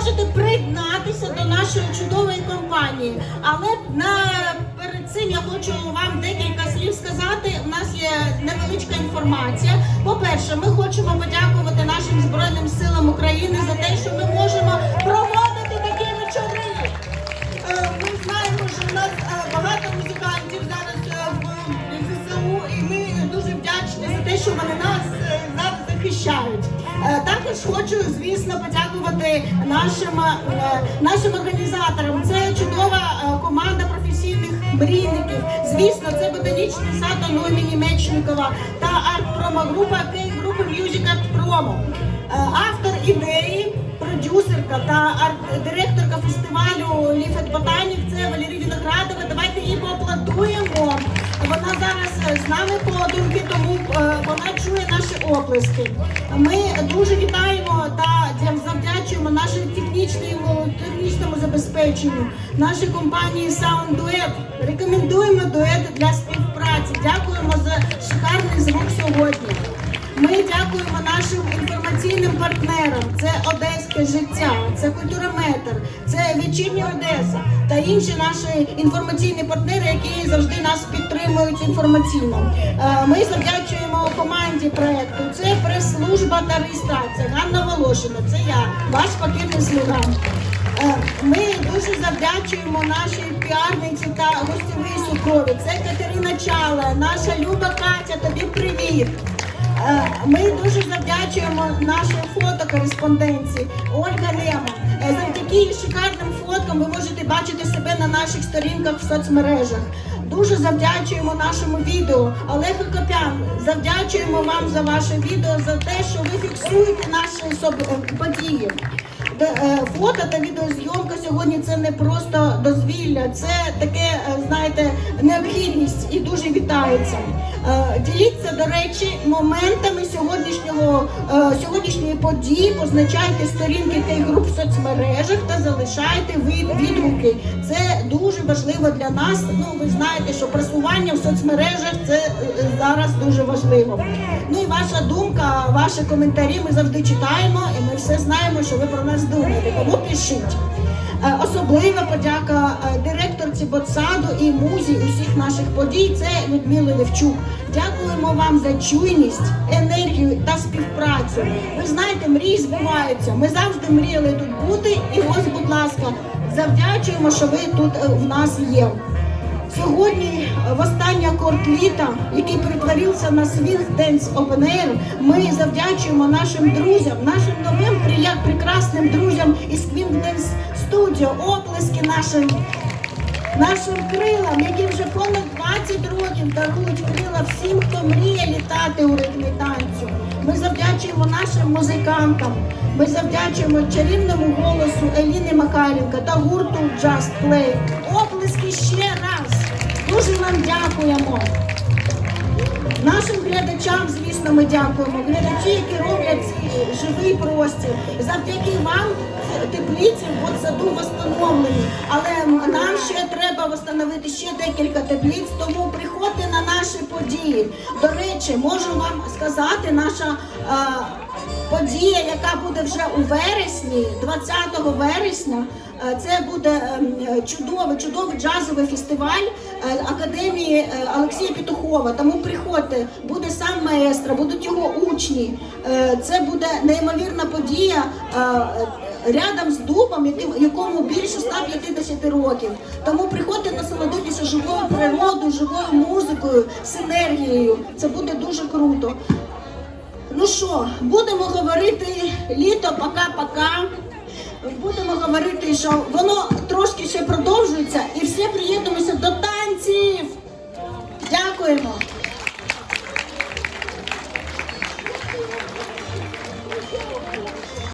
можете приєднатися до нашої чудової компанії. Але на перед цим я хочу вам декілька слів сказати. У нас є невеличка інформація. По-перше, ми хочемо подякувати нашим збройним силам України за те, що ми можемо проводити такі вечори. Е, Ми знаємо, що в нас е, багато музикантів зараз е, в ЗСУ, і ми дуже вдячні за те, що вони нас Також хочу, звісно, подякувати нашим, е, нашим організаторам. Це чудова е, команда професійних мрійників. Звісно, це ботанічний сад Ану імені Мечникова та арт-промо-група групи Music Art Promo. Е, Автор ідеї продюсерка та арт-директорка фестивалю Ліфет Ботанік. Це Валерій Виноградова. З нами подумки, тому е, вона чує наші оплески. Ми дуже вітаємо та завдячуємо нашому технічному, технічному забезпеченню, нашій компанії Sound Duet. Рекомендуємо дует для життя, це Культурометр, це Вечірня Одеса та інші наші інформаційні партнери, які завжди нас підтримують інформаційно. Е, Ми завдячуємо команді проекту. Це прес-служба та реєстрація. Ганна Волошина, це я, ваш пакетний слуга. Е, Ми дуже завдячуємо нашій піарниці та гостєвій сукрові. Це Катерина Чала, наша люба Катя. Тобі привіт. Е, Ми дуже завдячуємо нашій фотокореспонденції Ольга Лема. Е, Завдяки шикарним фоткам ви можете бачити себе на наших сторінках в соцмережах. Дуже завдячуємо нашому відео. Олегу Копян, завдячуємо вам за ваше відео, за те, що ви фіксуєте наші е, події. Де, е, Фото та відеозйомка сьогодні це не просто дозвілля, це таке, е, знаєте, необхідність і дуже вітається. Е, Діліться, до речі, моментами сьогоднішнього е, сьогоднішньої події. Позначайте сторінки тих груп в соцмережах та залишайте від- відгуки. Це дуже важливо для нас. Ну ви знаєте, що просування в соцмережах це е, зараз дуже важливо. Ну і ваша думка, ваші коментарі ми завжди читаємо, і ми все знаємо, що ви про нас думаєте. Тому пишіть. Е, Особлива подяка е, директорці Ботсаду і музі усіх наших подій. Це Людмила Левчук. Дякуємо вам за чуйність, енергію та співпрацю. Ви знаєте, мрії збуваються. Ми завжди мріяли тут бути. І ось, будь ласка, завдячуємо, що ви тут е, в нас є. Сьогодні е, в останній акорд літа, який перетворився на Swing Dance Open ми завдячуємо нашим друзям, нашим новим прекрасним друзям із Swing Dance Studio, оплески нашим. Нашим крилам, які вже понад 20 років дарують крила всім, хто мріє літати у ритмі танцю. Ми завдячуємо нашим музикантам. Ми завдячуємо чарівному голосу Еліни Макаренко та гурту Just Play. Оплески ще раз. Дуже вам дякуємо. Нашим глядачам, звісно, ми дякуємо. Глядачі, які роблять цей живий простір. Завдяки вам теплиці в саду встановлені. Але нам ще треба встановити ще декілька теплиць, тому приходьте на наші події. До речі, можу вам сказати, наша е, подія, яка буде вже у вересні, 20 вересня. Е, Це буде ем, чудовий, чудовий джазовий фестиваль е, Академії е, Олексія Петухова. Тому приходьте, буде сам маестро, будуть його учні. Це буде неймовірна подія рядом з дубом, якому більше 150 років. Тому приходьте насолодитися живою природою, живою музикою, синергією. Це буде дуже круто. Ну що, будемо говорити літо, пока-пока. Будемо говорити, що воно трошки ще продовжується, і всі приєднуємося до танців.